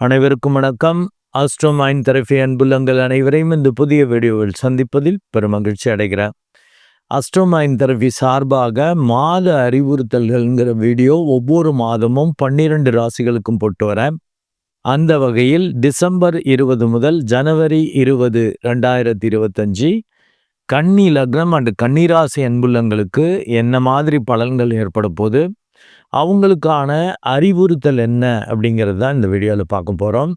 அனைவருக்கும் வணக்கம். ஆஸ்ட்ரோமைன் தெரபி அன்புள்ளங்கள் அனைவரையும் இந்த புதிய வீடியோவில் சந்திப்பதில் பெருமகிழ்ச்சி அடைகிறேன். அஸ்ட்ரோமைன் தெரபி சார்பாக மாத அறிவுறுத்தல்கள்ங்கிற வீடியோ ஒவ்வொரு மாதமும் பன்னிரண்டு ராசிகளுக்கும் போட்டு வரேன். அந்த வகையில் டிசம்பர் இருபது முதல் ஜனவரி இருபது ரெண்டாயிரத்தி இருபத்தஞ்சி கன்னி லக்னம் அண்டு கன்னிராசி அன்புள்ளங்களுக்கு என்ன மாதிரி பலன்கள் ஏற்பட போது அவங்களுக்கான அறிவுறுத்தல் என்ன அப்படிங்கிறது தான் இந்த வீடியோவில் பார்க்க போகிறோம்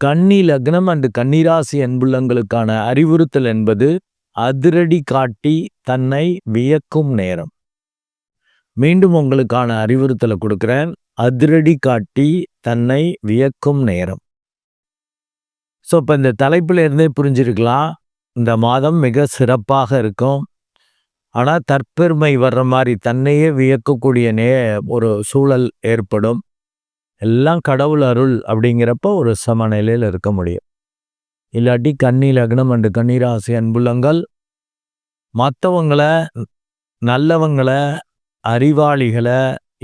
கன்னி லக்னம் அண்டு கன்னிராசி அன்புள்ளங்களுக்கான அறிவுறுத்தல் என்பது அதிரடி காட்டி தன்னை வியக்கும் நேரம். மீண்டும் உங்களுக்கான அறிவுறுத்தலை கொடுக்குறேன். அதிரடி காட்டி தன்னை வியக்கும் நேரம். ஸோ இப்போ இந்த தலைப்பிலேருந்தே புரிஞ்சிருக்கலாம். இந்த மாதம் மிக சிறப்பாக இருக்கும். ஆனால் தற்பெருமை வர்ற மாதிரி தன்னையே வியக்கக்கூடிய நே ஒரு சூழல் ஏற்படும். எல்லாம் கடவுள் அருள் அப்படிங்கிறப்ப ஒரு சமநிலையில் இருக்க முடியும். இல்லாட்டி கன்னி லக்னம் அண்டு கண்ணீராசி அன்புள்ளங்கள் மற்றவங்களை நல்லவங்களை அறிவாளிகளை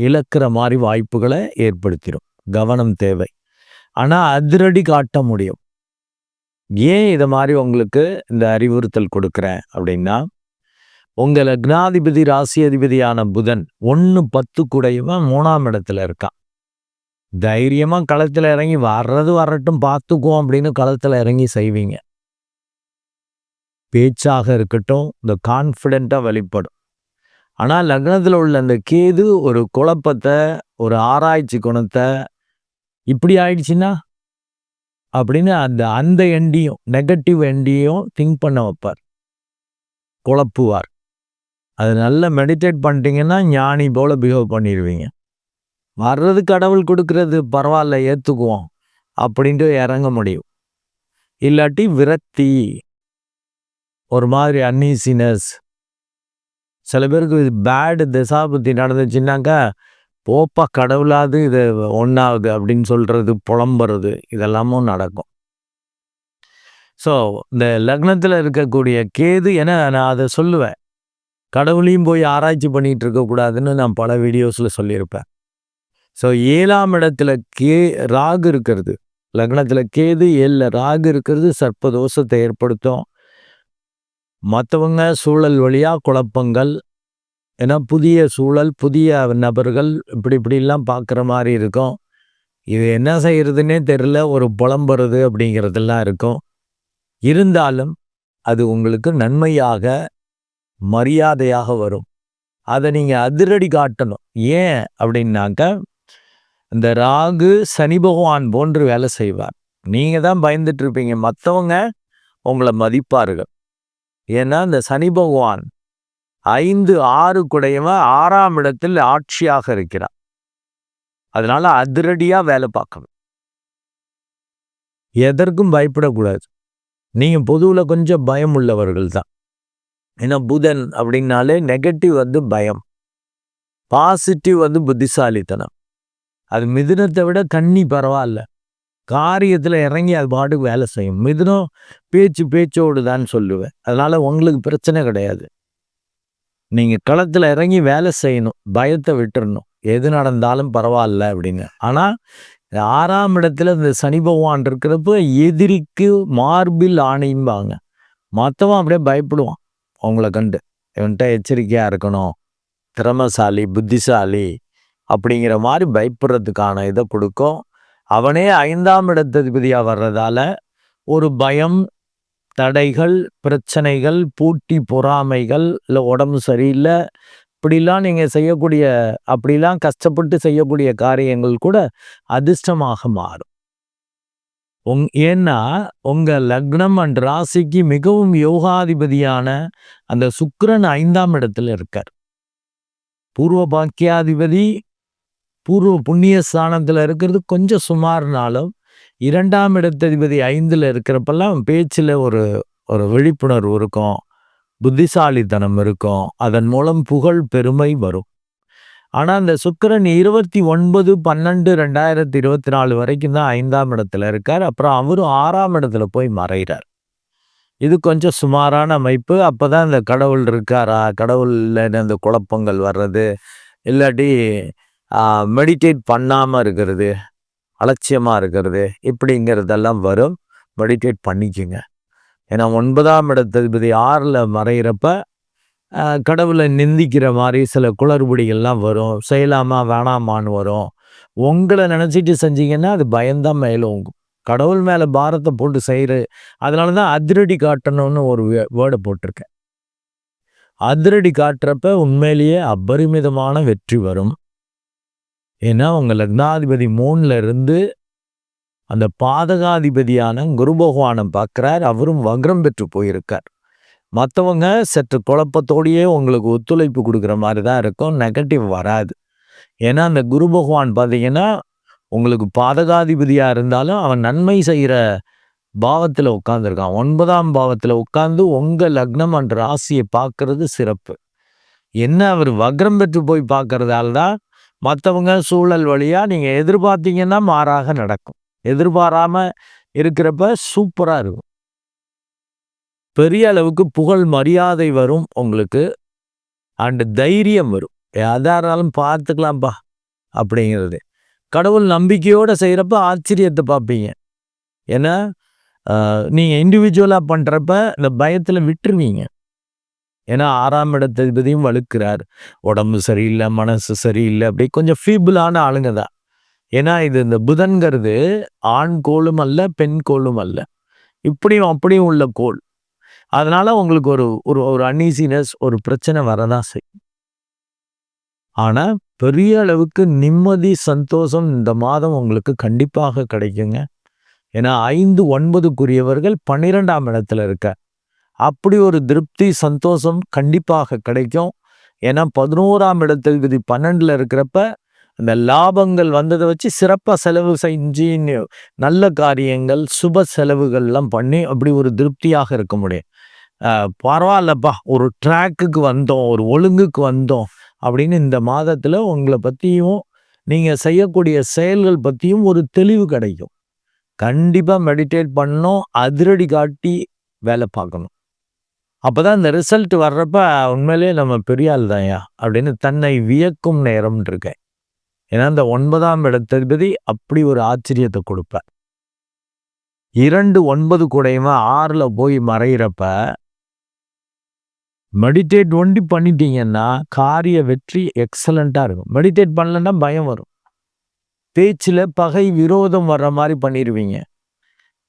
இழக்கிற மாதிரி வாய்ப்புகளை ஏற்படுத்திடும் கவனம் தேவை. ஆனால் அதிரடி காட்ட முடியும். ஏன் இதை மாதிரி உங்களுக்கு இந்த அறிவுறுத்தல் கொடுக்குறேன் அப்படின்னா உங்கள் லக்னாதிபதி ராசி அதிபதியான புதன் ஒன்று பத்து கூடையவன் மூணாம் இடத்துல இருக்கான். தைரியமாக களத்தில் இறங்கி வர்றது வரட்டும் பார்த்துக்குவோம் அப்படின்னு களத்தில் இறங்கி செய்வீங்க. பேச்சாக இருக்கட்டும் இந்த கான்ஃபிடெண்ட்டாக வெளிப்படும். ஆனால் லக்னத்தில் உள்ள அந்த கேது ஒரு குழப்பத்தை ஒரு ஆராய்ச்சி குணத்தை இப்படி ஆயிடுச்சுன்னா? அப்படின்னு அந்த அந்த எண்டியும் நெகட்டிவ் எண்டியும் திங்க் பண்ண வைப்பார். குழப்புவார். அது நல்லா மெடிடேட் பண்ணிட்டீங்கன்னா ஞானி போல் பிஹேவ் பண்ணிடுவீங்க. வர்றது கடவுள் கொடுக்கறது பரவாயில்ல ஏற்றுக்குவோம் அப்படின்ட்டு இறங்க முடியும். இல்லாட்டி விரக்தி ஒரு மாதிரி அன்னீசினஸ் சில பேருக்கு இது பேடு திசாபுத்தி நடந்துச்சுன்னாக்கா போப்பா கடவுளாது இது ஒன்றாகுது அப்படின்னு சொல்கிறது புலம்புறது இதெல்லாமும் நடக்கும். ஸோ இந்த லக்னத்தில் இருக்கக்கூடிய கேது என நான் அதை சொல்லுவேன். கடவுளையும் போய் ஆராய்ச்சி பண்ணிகிட்டு இருக்கக்கூடாதுன்னு நான் பல வீடியோஸில் சொல்லியிருப்பேன். ஸோ ஏழாம் இடத்துல கே ராகு இருக்கிறது. லக்னத்தில் கேது ஏழில் ராகு இருக்கிறது. சர்ப்பதோஷத்தை ஏற்படுத்தும். மற்றவங்க சூழல் வழியாக குழப்பங்கள். ஏன்னா புதிய சூழல் புதிய நபர்கள் இப்படி இப்படிலாம் பார்க்குற மாதிரி இருக்கும். இது என்ன செய்கிறதுனே தெரில ஒரு புலம்புறது அப்படிங்கிறதெல்லாம் இருக்கும். இருந்தாலும் அது உங்களுக்கு நன்மையாக மரியாதையாக வரும். அதை நீங்கள் அதிரடி காட்டணும். ஏன் அப்படின்னாக்க இந்த ராகு சனி பகவான் போன்று வேலை செய்வார். நீங்கள் தான் பயந்துட்டு இருப்பீங்க. மற்றவங்க உங்களை மதிப்பார்கள். ஏன்னா இந்த சனி பகவான் ஐந்து ஆறு குடையவன் ஆறாம் இடத்தில் ஆட்சியாக இருக்கிறார். அதனால அதிரடியாக வேலை பார்க்கணும். எதற்கும் பயப்படக்கூடாது. நீங்கள் பொதுவில் கொஞ்சம் பயம் உள்ளவர்கள் தான். ஏன்னா புதன் அப்படின்னாலே நெகட்டிவ் வந்து பயம். பாசிட்டிவ் வந்து புத்திசாலித்தனம். அது மிதுனத்தை விட கண்ணி பரவாயில்ல. காரியத்தில் இறங்கி அது பாட்டுக்கு வேலை செய்யும். மிதுனம் பேச்சு பேச்சோடு தான் சொல்லுவேன். அதனால் உங்களுக்கு பிரச்சனை கிடையாது. நீங்கள் களத்தில் இறங்கி வேலை செய்யணும். பயத்தை விட்டுறணும். எது நடந்தாலும் பரவாயில்ல அப்படின்னு. ஆனால் ஆறாம் இடத்துல இந்த சனி பகவான் இருக்கிறப்ப எதிரிக்கு மார்பில் ஆணையும்பாங்க. மற்றவன் அப்படியே பயப்படுவான். அவங்கள கண்டு இவன்கிட்ட எச்சரிக்கையாக இருக்கணும் திறமசாலி புத்திசாலி அப்படிங்கிற மாதிரி பயப்படுறதுக்கான இதை கொடுக்கும். அவனே ஐந்தாம் இடத்ததிபதியாக வர்றதால ஒரு பயம் தடைகள் பிரச்சனைகள் பூட்டி பொறாமைகள் இல்லை உடம்பு சரியில்லை இப்படிலாம் நீங்கள் செய்யக்கூடிய அப்படிலாம் கஷ்டப்பட்டு செய்யக்கூடிய காரியங்கள் கூட அதிர்ஷ்டமாக மாறும். உங் ஏன்னா உங்கள் லக்னம் அண்ட் ராசிக்கு மிகவும் யோகாதிபதியான அந்த சுக்கரன் ஐந்தாம் இடத்துல இருக்கார். பூர்வ பாக்கியாதிபதி பூர்வ புண்ணிய ஸ்தானத்தில் இருக்கிறது கொஞ்சம் சுமார்னாலும் இரண்டாம் இடத்ததிபதி ஐந்தில் இருக்கிறப்பெல்லாம் பேச்சில் ஒரு ஒரு விழிப்புணர்வு இருக்கும் புத்திசாலித்தனம் இருக்கும் அதன் மூலம் புகழ் பெருமை வரும். ஆனால் அந்த சுக்கரன் இருபத்தி ஒன்பது பன்னெண்டு ரெண்டாயிரத்தி இருபத்தி நாலு வரைக்கும் தான் ஐந்தாம் இடத்துல இருக்கார். அப்புறம் அவரும் ஆறாம் இடத்துல போய் மறைகிறார் இது கொஞ்சம் சுமாரான அமைப்பு. அப்போ தான் இந்த கடவுள் இருக்காரா? கடவுளில் இந்த குழப்பங்கள் வர்றது. இல்லாட்டி மெடிடேட் பண்ணாமல் இருக்கிறது அலட்சியமாக இருக்கிறது இப்படிங்கிறதெல்லாம் வரும். மெடிடேட் பண்ணிக்கோங்க. ஏன்னா ஒன்பதாம் இடத்ததிபதி ஆறில் மறைகிறப்ப கடவுளை நிந்திக்கிற மாதிரி சில குளறுபடிகள்லாம் வரும். செய்யலாமா வேணாமான்னு வரும். உங்களை நினச்சிட்டு செஞ்சீங்கன்னா அது பயந்தான் மேலோங்கும் கடவுள் மேலே பாரத்தை போட்டு செய்கிற அதனால தான் அதிரடி காட்டணும்னு ஒரு வேர்டை போட்டிருக்கேன். அதிரடி காட்டுறப்ப உண்மையிலேயே அபரிமிதமான வெற்றி வரும். ஏன்னா உங்கள் லக்னாதிபதி மூணில் இருந்து அந்த பாதகாதிபதியான குரு பகவானை பார்க்குறார். அவரும் வக்ரம் பெற்று போயிருக்கார். மற்றவங்க சற்று குழப்பத்தோடையே உங்களுக்கு ஒத்துழைப்பு கொடுக்குற மாதிரி தான் இருக்கும். நெகட்டிவ் வராது. ஏன்னா அந்த குரு பகவான் பார்த்தீங்கன்னா உங்களுக்கு பாதகாதிபதியாக இருந்தாலும் அவன் நன்மை செய்கிற பாவத்தில் உட்காந்துருக்கான் ஒன்பதாம் பாவத்தில் உட்காந்து உங்கள் லக்னம் அன்ற ராசியை பார்க்கறது சிறப்பு. என்ன அவர் வக்ரம் பெற்று போய் பார்க்கறதால தான் மற்றவங்க சூழல் வழியாக நீங்கள் எதிர்பார்த்தீங்கன்னா மாறாக நடக்கும். எதிர்பாராமல் இருக்கிறப்ப சூப்பராக இருக்கும். பெரிய அளவுக்கு புகழ் மரியாதை வரும் உங்களுக்கு. அண்டு தைரியம் வரும். எதாக இருந்தாலும் பார்த்துக்கலாம்ப்பா அப்படிங்கிறது. கடவுள் நம்பிக்கையோடு செய்கிறப்ப ஆச்சரியத்தை பார்ப்பீங்க. ஏன்னா நீங்கள் இண்டிவிஜுவலாக பண்ணுறப்ப இந்த பயத்தில் விட்டுருவீங்க. ஏன்னா ஆறாம் இடத்ததிபதியும் வலுக்கிறார். உடம்பு சரியில்லை மனசு சரியில்லை அப்படி கொஞ்சம் ஃபீபிளான ஆளுங்க தான். ஏன்னா இது இந்த புதன்கிறது ஆண் கோளும் அல்ல பெண் கோளும் அல்ல. இப்படியும் அப்படியும் உள்ள கோள் அதனால் உங்களுக்கு ஒரு ஒரு ஒரு அன்ஈசினஸ் ஒரு பிரச்சனை வரதான் செய்யும். ஆனால் பெரிய அளவுக்கு நிம்மதி சந்தோஷம் இந்த மாதம் உங்களுக்கு கண்டிப்பாக கிடைக்குங்க. ஏன்னா ஐந்து ஒன்பதுக்குரியவர்கள் பன்னிரெண்டாம் இடத்துல இருக்க. அப்படி ஒரு திருப்தி சந்தோஷம் கண்டிப்பாக கிடைக்கும். ஏன்னா பதினோராம் இடத்தில் பன்னெண்டில் இருக்கிறப்ப அந்த லாபங்கள் வந்ததை வச்சு சிறப்பாக செலவு செஞ்சு நல்ல காரியங்கள் சுப செலவுகள்லாம் பண்ணி அப்படி ஒரு திருப்தியாக இருக்க முடியும். பரவாயில்லப்பா. ஒரு ட்ராக்குக்கு வந்தோம் ஒரு ஒழுங்குக்கு வந்தோம் அப்படின்னு இந்த மாதத்தில் உங்களை பற்றியும் நீங்கள் செய்யக்கூடிய செயல்கள் பற்றியும் ஒரு தெளிவு கிடைக்கும். கண்டிப்பாக மெடிடேட் பண்ணணும் அதிரடி காட்டி வேலை பார்க்கணும். அப்போ தான் இந்த ரிசல்ட் வர்றப்ப உண்மையிலே நம்ம பெரிய ஆள் தான்யா அப்படின்னு தன்னை வியக்கும் நேரம் இருக்கேன் ஏன்னா இந்த ஒன்பதாம் இடத்ததிபதி அப்படி ஒரு ஆச்சரியத்தை கொடுப்பேன் இரண்டு ஒன்பது கூடையுமா ஆறில் போய் மறைகிறப்ப மெடிடேட் ஒண்டி பண்ணிட்டீங்கன்னா காரிய வெற்றி எக்ஸலண்ட்டாக இருக்கும். மெடிடேட் பண்ணலன்னா பயம் வரும். பேச்சில் பகை விரோதம் வர்ற மாதிரி பண்ணிடுவீங்க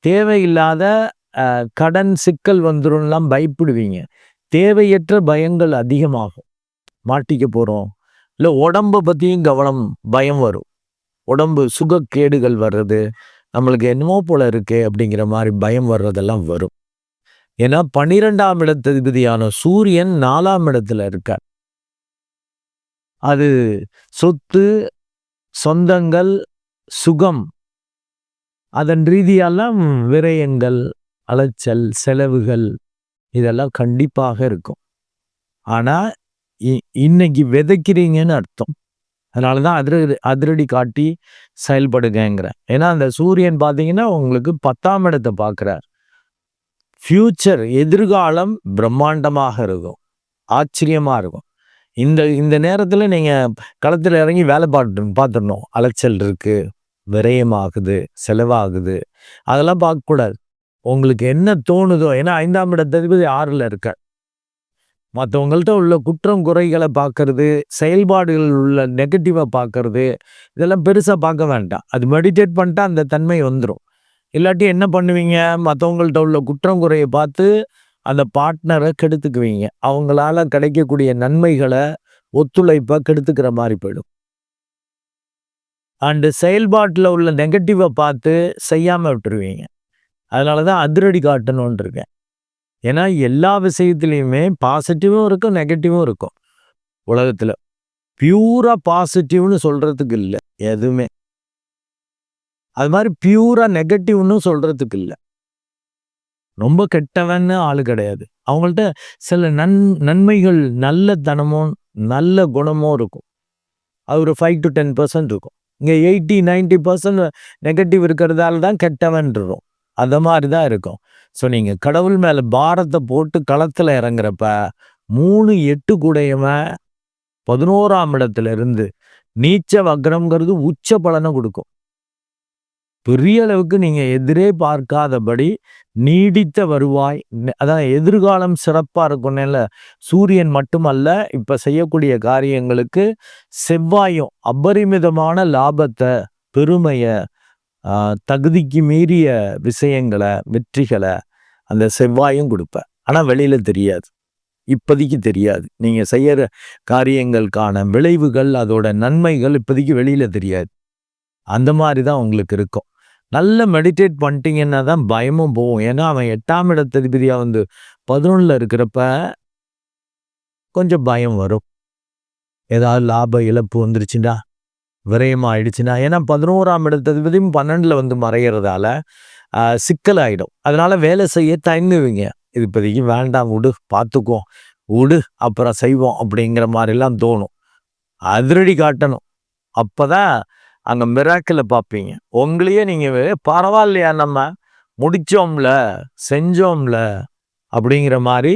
தேவையில்லாத கடன் சிக்கல் வந்துடும்லாம் பயப்படுவீங்க. தேவையற்ற பயங்கள் அதிகமாகும். மாட்டிக்க போகிறோம் இல்லை உடம்பை பற்றியும் கவனம் பயம் வரும். உடம்பு சுகக்கேடுகள் வர்றது. நம்மளுக்கு என்னமோ போல இருக்கே அப்படிங்கிற மாதிரி பயம் வர்றதெல்லாம் வரும். ஏன்னா பன்னிரெண்டாம் இடத்ததிபதியான சூரியன் நாலாம் இடத்துல இருக்கார். அது சொத்து சொந்தங்கள் சுகம் அதன் ரீதியெல்லாம் விரயங்கள் அலைச்சல் செலவுகள் இதெல்லாம் கண்டிப்பாக இருக்கும். ஆனால் இன்னைக்கு விதைக்கிறீங்கன்னு அர்த்தம். அதனால தான் அதிரடி அதிரடி காட்டி செயல்படுங்கிறேன் ஏன்னா அந்த சூரியன் பார்த்தீங்கன்னா உங்களுக்கு பத்தாம் இடத்தை பார்க்குறார் ஃப்யூச்சர் எதிர்காலம் பிரம்மாண்டமாக இருக்கும். ஆச்சரியமாக இருக்கும். இந்த இந்த நேரத்தில் நீங்கள் களத்தில் இறங்கி வேலை பார்த்து பார்த்துடணும் அலைச்சல் இருக்குது விரயமாகுது செலவாகுது. அதெல்லாம் பார்க்கக்கூடாது உங்களுக்கு என்ன தோணுதோ ஏன்னா ஐந்தாம் இடத்ததிபதி ஆறில் இருக்க மற்றவங்கள்ட்ட உள்ள குற்றம் குறைகளை பார்க்கறது செயல்பாடுகள் உள்ள நெகட்டிவாக பார்க்கறது இதெல்லாம் பெருசாக பார்க்க வேண்டாம். அது மெடிடேட் பண்ணிட்டா அந்த தன்மை வந்துடும் இல்லாட்டி என்ன பண்ணுவீங்க? மற்றவங்கள்ட்ட உள்ள குற்றம் குறையை பார்த்து அந்த பார்ட்னரை கெடுத்துக்குவீங்க. அவங்களால கிடைக்கக்கூடிய நன்மைகளை ஒத்துழைப்பாக கெடுத்துக்கிற மாதிரி போயிடும். அண்டு செயல்பாட்டில் உள்ள நெகட்டிவை பார்த்து செய்யாமல் விட்டுருவீங்க. அதனால தான் அதிரடி காட்டணும்னு இருக்கேன் ஏன்னா எல்லா விஷயத்துலையுமே பாசிட்டிவும் இருக்கும் நெகட்டிவும் இருக்கும். உலகத்தில். பியூராக பாசிட்டிவ்னு சொல்கிறதுக்கு இல்லை எதுவுமே. அது மாதிரி பியூரா நெகட்டிவ்னு சொல்கிறதுக்கு இல்லை. ரொம்ப கெட்டவன்னு ஆள் கிடையாது. அவங்கள்ட்ட சில நன் நன்மைகள் நல்ல தனமும் நல்ல குணமோ இருக்கும். அது ஒரு ஃபைவ் டு டென் பர்சன்ட் இருக்கும். இங்கே எயிட்டி நைன்டி பர்சன்ட் நெகட்டிவ் இருக்கிறதால தான் கெட்டவன்றோம் அந்த மாதிரி தான் இருக்கும். ஸோ நீங்கள் கடவுள் மேலே பாரத்தை போட்டு களத்தில் இறங்குறப்ப மூணு எட்டு கூடையவன் பதினோராம் இடத்துல இருந்து நீச்ச வக்ரம்ங்கிறது உச்ச பலனை கொடுக்கும். பெரிய அளவுக்கு நீங்கள் எதிரே பார்க்காதபடி நீடித்த வருவாய் அதான் எதிர்காலம் சிறப்பா இருக்கும்ல சூரியன் மட்டுமல்ல இப்போ செய்யக்கூடிய காரியங்களுக்கு செவ்வாயும் அபரிமிதமான லாபத்தை பெருமையை தகுதிக்கு மீறிய விஷயங்களை வெற்றிகளை அந்த செவ்வாயும் கொடுப்பேன் ஆனால் வெளியில் தெரியாது. இப்போதைக்கு தெரியாது. நீங்கள் செய்கிற காரியங்களுக்கான விளைவுகள் அதோட நன்மைகள் இப்போதைக்கு வெளியில் தெரியாது. அந்த மாதிரி தான் உங்களுக்கு இருக்கும். நல்ல மெடிடேட் பண்ணிட்டீங்கன்னா தான் பயமும் போகும். ஏன்னா அவன் எட்டாம் இடத்ததிபதியா வந்து பதினொன்றில் இருக்கிறப்ப கொஞ்சம் பயம் வரும். ஏதாவது லாப இழப்பு வந்துருச்சுன்னா விரயம் ஆயிடுச்சுன்னா ஏன்னா பதினோராம் இடத்ததிபதியும் பன்னெண்டில் வந்து மறையிறதால சிக்கலாகிடும் சிக்கலாயிடும். வேலை செய்ய தயங்குவீங்க. இது இப்போதைக்கு வேண்டாம் விடு பார்த்துக்குவோம் விடு அப்புறம் செய்வோம் அப்படிங்கிற மாதிரிலாம் தோணும். அதிரடி காட்டணும். அப்போ தான் அங்கே மிராக்கில் பார்ப்பீங்க உங்களையே நீங்கள் பரவாயில்லையா நம்ம? முடித்தோம்ல செஞ்சோம்ல அப்படிங்கிற மாதிரி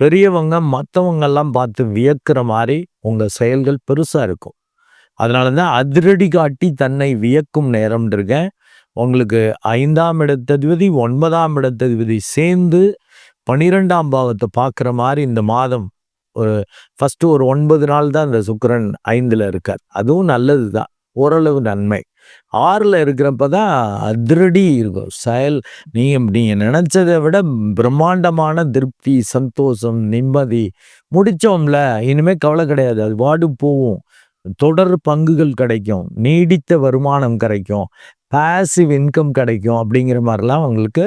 பெரியவங்க மற்றவங்கெல்லாம் பார்த்து வியக்கிற மாதிரி உங்கள் செயல்கள் பெருசாக இருக்கும். அதனால தான் அதிரடி காட்டி தன்னை வியக்கும் நேரம்ன்றிருக்கேன் இருக்கேன். உங்களுக்கு ஐந்தாம் இடத்ததிபதி ஒன்பதாம் இடத்ததிபதி சேர்ந்து பனிரெண்டாம் பாவத்தை பார்க்குற மாதிரி இந்த மாதம் ஒரு ஃபஸ்ட்டு ஒரு ஒன்பது நாள் தான் இந்த சுக்கரன் ஐந்தில் இருக்கார். அதுவும் நல்லது தான் ஓரளவு நன்மை. ஆறில் இருக்கிறப்ப தான் அதிரடி இருக்கும். செயல் நீங்கள் நீங்கள் நினச்சதை விட பிரம்மாண்டமான திருப்தி சந்தோஷம் நிம்மதி முடித்தோம்ல இனிமேல் கவலை கிடையாது. அது வாடு போகும். தொடர் பங்குகள் கிடைக்கும். நீடித்த வருமானம் கிடைக்கும். பாசிவ் இன்கம் கிடைக்கும் அப்படிங்கிற மாதிரிலாம் உங்களுக்கு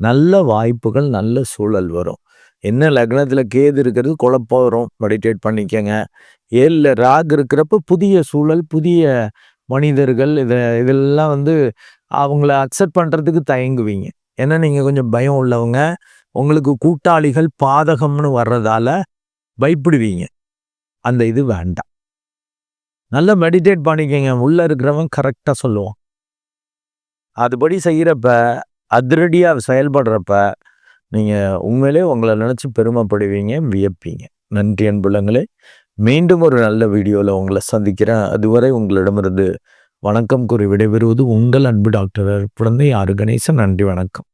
நல்ல வாய்ப்புகள் நல்ல சூழல் வரும். என்ன லக்னத்தில் கேது இருக்கிறது குழப்பம் வரும். மெடிடேட் பண்ணிக்கங்க. ஏழில் ராக் இருக்கிறப்ப புதிய சூழல் புதிய மனிதர்கள் இதை இதெல்லாம் வந்து அவங்கள அக்செப்ட் பண்ணுறதுக்கு தயங்குவீங்க. ஏன்னா நீங்கள் கொஞ்சம் பயம் உள்ளவங்க. உங்களுக்கு கூட்டாளிகள் பாதகம்னு வர்றதால பயப்படுவீங்க. அந்த இது வேண்டாம். நல்லா மெடிடேட் பண்ணிக்கங்க. உள்ளே இருக்கிறவன் கரெக்டாக சொல்லுவான். அதுபடி செய்கிறப்ப அதிரடியாக செயல்படுறப்ப நீங்கள் உண்மையிலே உங்களை நினச்சி பெருமைப்படுவீங்க வியப்பீங்க. நன்றி அன்புள்ளங்களே. மீண்டும் ஒரு நல்ல வீடியோவில் உங்களை சந்திக்கிறேன். அதுவரை உங்களிடமிருந்து வணக்கம் கூறி விடைபெறுவது உங்கள் அன்பு டாக்டர் குழந்தை ஆறு கணேசன். நன்றி வணக்கம்.